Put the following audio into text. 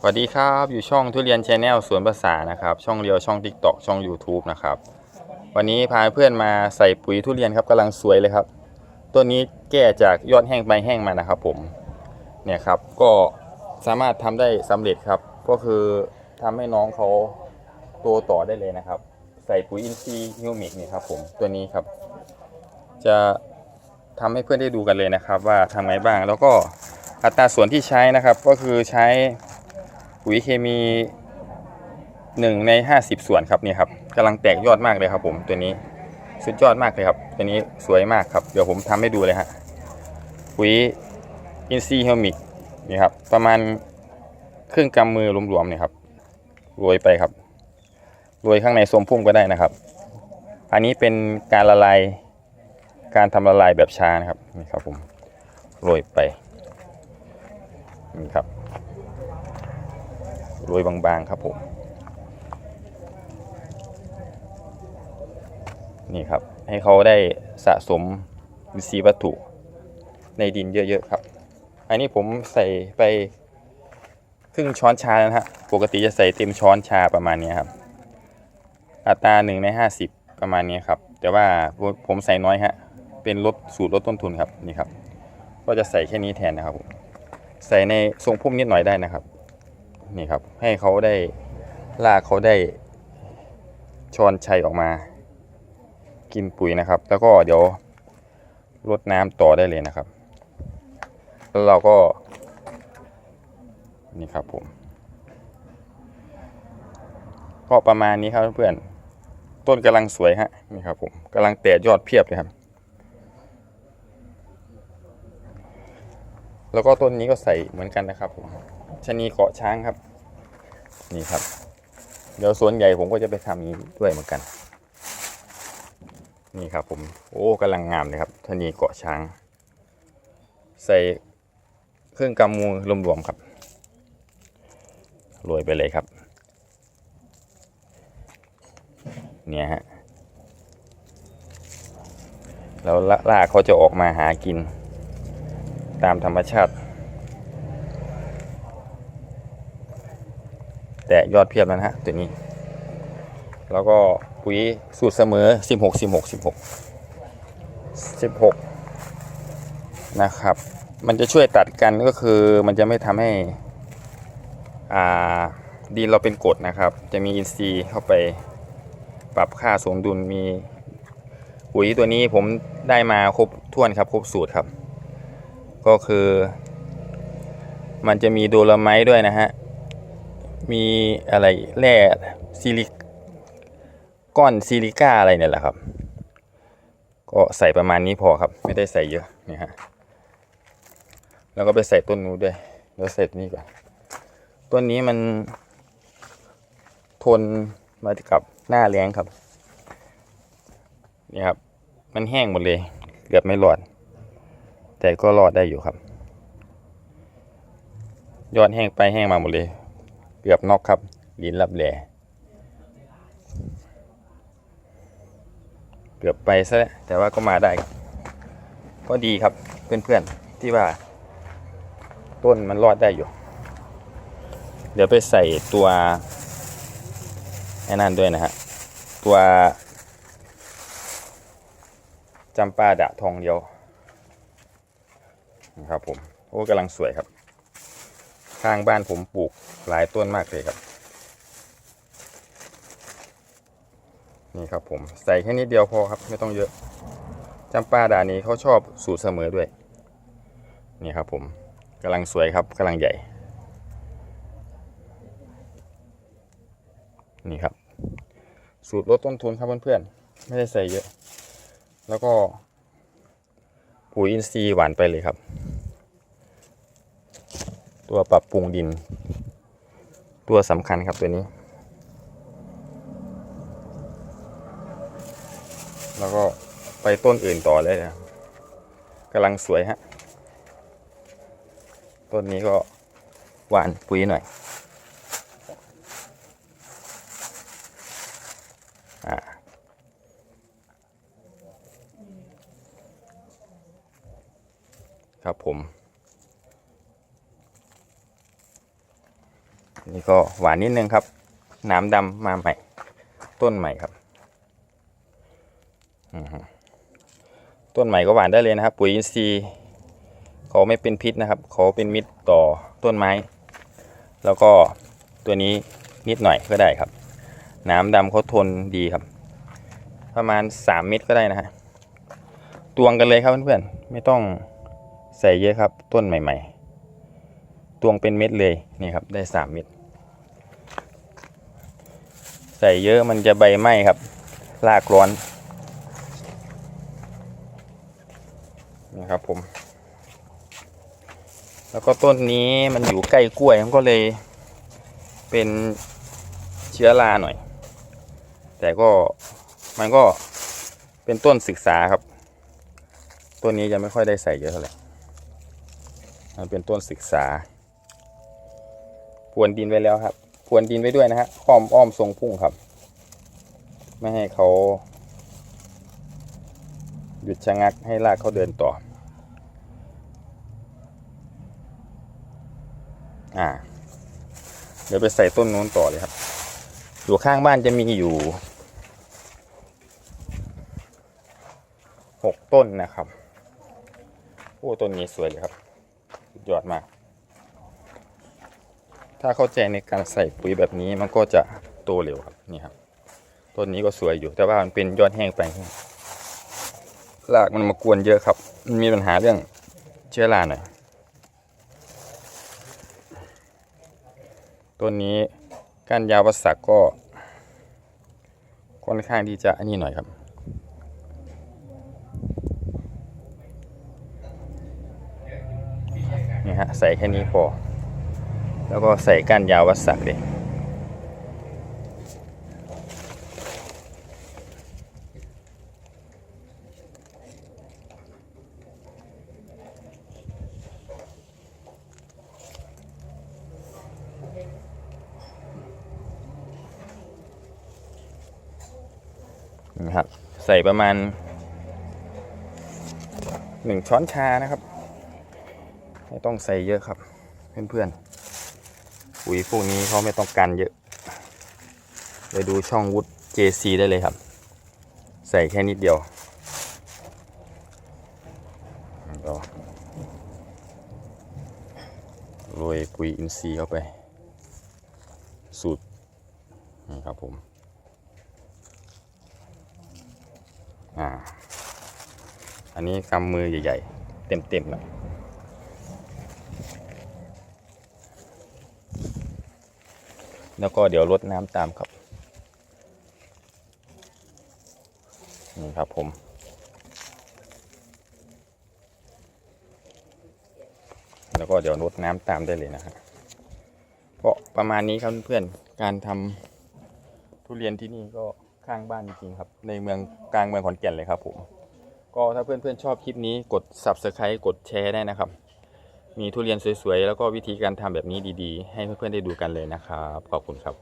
สวัสดีครับ อยู่ช่องทุเรียนชแนลสวนภาษานะครับ ช่องเรียวช่อง TikTok ช่อง YouTube นะครับ วันนี้พาเพื่อนมาใส่ปุ๋ยทุเรียนครับกำลังสวยเลยครับ ต้นนี้แก้จากยอดแห้งใบแห้งมานะครับผมเนี่ยครับก็สามารถทำได้สำเร็จครับ ก็คือทำให้น้องเขาโตต่อได้เลยนะครับ ใส่ปุ๋ยอินทรีย์ฮิวมิกนี่ครับผมตัวนี้ครับ จะทำให้เพื่อนได้ดูกันเลยนะครับ ว่าทำไงบ้างแล้วก็อัตราส่วนที่ใช้นะครับก็คือใช้ ปุ๋ยเคมี1ใน50ส่วนครับนี่ครับกำลังแตกยอดมากเลยครับ ผมตัวนี้สุดยอดมากเลยครับ ตัวนี้สวยมากครับ เดี๋ยวผมทำให้ดูเลยฮะปุ๋ยอินซีเฮลมิกนี่ครับ ประมาณครึ่งกำมือรวมๆเนี่ยครับโรยไปครับโรยข้างในทรงพุ่มก็ได้นะครับ อันนี้เป็นการละลายการทำละลายแบบชานะครับนี่ครับผมโรยไปนี่ครับ โรยบางๆครับผม นี่ครับ ให้เขาได้สะสมอินทรีย์วัตถุในดินเยอะๆครับ อันนี้ผมใส่ไปครึ่งช้อนชาแล้วนะฮะ ปกติจะใส่เต็มช้อนชาประมาณนี้ครับ อัตราหนึ่งในห้าสิบประมาณนี้ครับ แต่ว่าผมใส่น้อยฮะ เป็นลดสูตรลดต้นทุนครับ นี่ครับ ก็จะใส่แค่นี้แทนนะครับผม ใส่ในทรงพุ่มนิดหน่อยได้นะครับ นี่ครับ ให้เขาได้ลากเขาได้ช้อนชัยออกมา กินปุ๋ยนะครับ แล้วก็เดี๋ยวรดน้ำต่อได้เลยนะครับ แล้วเราก็ นี่ครับผม ก็ประมาณนี้ครับเพื่อนต้นกำลังสวยฮะนี่ครับผมกำลังแตกยอดเพียบเลยครับแล้วก็ต้นนี้ก็ใส่เหมือนกันนะครับผม ชนีเกาะช้างครับ นี่ครับ เดี๋ยวสวนใหญ่ผมก็จะไปทำนี้ด้วยเหมือนกัน นี่ครับผมโอ้กำลังงามเลยครับชนีเกาะช้าง ใส่เครื่องกำมือรวมๆครับโรยไปเลยครับ เนี่ยฮะแล้วล่าเขาจะออกมาหากิน ตามธรรมชาติ แต่ยอดเพียบแล้วนะฮะตัวนี้ แล้วก็ปุ๋ยสูตรเสมอ 16 16 16 16 นะครับ มันจะช่วยตัดกันก็คือมันจะไม่ทำให้อ่าดินเราเป็นกรดนะครับ จะมีอินทรีย์เข้าไปปรับค่าสมดุลมีปุ๋ยตัวนี้ผมได้มาครบถ้วนครับครบสูตรครับ ก็คือ มันจะมีโดลไมต์ด้วยนะฮะ มีอะไรแร่ซิลิก้อนซิลิก้าอะไรเนี่ยแหละครับ ก็ใส่ประมาณนี้พอครับ ไม่ได้ใส่เยอะนี่ฮะแล้วก็ไปใส่ต้นนู้นด้วยแล้วใส่ตัวนี้ก่อนต้นนี้มันทนมากับหน้าแรงครับนี่ครับ มันแห้งหมดเลย เกือบไม่รอด แต่ก็รอดได้อยู่ครับ ยอดแห้งไปแห้งมาหมดเลย เกือบนอกครับลิ้นรับแหลเกือบไปซะแล้วแต่ว่าก็มาได้ครับก็ดีครับเพื่อนๆที่ว่า ต้นมันรอดได้อยู่ เดี๋ยวไปใส่ตัวไอ้นั่นด้วยนะฮะตัวจำปาดะทองเดียวนะครับผม โอ้กำลังสวยครับ ข้างบ้านผมปลูกหลายต้นมากเลยครับ นี่ครับผมใส่แค่นิดเดียวพอครับ ไม่ต้องเยอะจำปาดานี้เขาชอบสูตรเสมอด้วย นี่ครับผมกำลังสวยครับกำลังใหญ่ นี่ครับ สูตรลดต้นทุนครับเพื่อนๆ ไม่ได้ใส่เยอะ แล้วก็ปุ๋ยอินทรีย์หวานไปเลยครับ ตัวปรับปรุงดิน ตัวสำคัญครับตัวนี้ แล้วก็ไปต้นอื่นต่อเลยนะกำลังสวยฮะ ต้นนี้ก็หวานปุ๋ยหน่อยอ่าครับผม นี่ก็หวานนิดนึงครับหน้ำดำมาใหม่ ต้นใหม่ครับต้นใหม่ก็หวานได้เลยนะครับ ปุ๋ยอินทรีย์เขาไม่เป็นพิษนะครับเขาเป็นมิตรต่อต้นไม้ แล้วก็ตัวนี้นิดหน่อยก็ได้ครับ น้ำดำเขาทนดีครับ ประมาณ 3 เม็ดก็ได้นะฮะตวงกันเลยครับเพื่อนๆไม่ต้องใส่เยอะครับ ต้นใหม่ ๆ ตวงเป็นเม็ดเลยนี่ครับได้ 3 เม็ด ใส่เยอะมันจะใบไหม้ครับรากร้อนนะครับผม แล้วก็ต้นนี้มันอยู่ใกล้กล้วยมันก็เลยเป็นเชื้อราหน่อย แต่ก็มันก็เป็นต้นศึกษาครับ ต้นนี้จะไม่ค่อยได้ใส่เยอะเท่าไหร่มันเป็นต้นศึกษาพรวนดินไว้แล้วครับ พรวนดินไว้ด้วยนะฮะอ้อมอ้อมทรงพุ่งครับ ไม่ให้เขาหยุดชะงักให้รากเขาเดินต่อ อ่า เดี๋ยวไปใส่ต้นนู้นต่อเลยครับ อยู่ข้างบ้านจะมีอยู่หกต้นนะครับ โอ้ต้นนี้สวยเลยครับ สุดยอดมาก ถ้าเข้าใจในการใส่ปุ๋ยแบบนี้มันก็จะโตเร็วครับนี่ครับต้นนี้ก็สวยอยู่แต่ว่ามันเป็นยอดแห้งไปรากมันมากวนเยอะครับ มันมีปัญหาเรื่องเชื้อราหน่อยต้นนี้ก้านยาวประสักก็ค่อนข้างที่จะอันนี้หน่อยครับ นี่ฮะใส่แค่นี้พอ แล้วก็ใส่ก้านยาววัสักเลยนะครับ ใส่ประมาณหนึ่งช้อนชานะครับ ไม่ต้องใส่เยอะครับ เพื่อนๆ ปุ๋ยพวกนี้เขาไม่ต้องการเยอะ ไปดูช่องวุฒ JC ได้เลยครับ ใส่แค่นิดเดียวแล้วก็โรยปุ๋ยอินทรีย์เข้าไป สูตรนี่ครับผมอ่าอันนี้กำมือใหญ่ ๆ เต็มๆแล้ว แล้วก็เดี๋ยวลดน้ำตามครับ นี่ครับผม แล้วก็เดี๋ยวลดน้ำตามได้เลยนะครับก็ประมาณนี้ครับเพื่อนๆการทำทุเรียนที่นี่ก็ข้างบ้านจริงๆครับ ในเมืองกลางเมืองขอนแก่นเลยครับผม ก็ถ้าเพื่อนๆชอบคลิปนี้กด subscribe กดแชร์ได้นะครับ มีทุเรียนสวยๆ แล้วก็วิธีการทำแบบนี้ดีๆ ให้เพื่อนๆได้ดูกันเลยนะครับ ขอบคุณครับ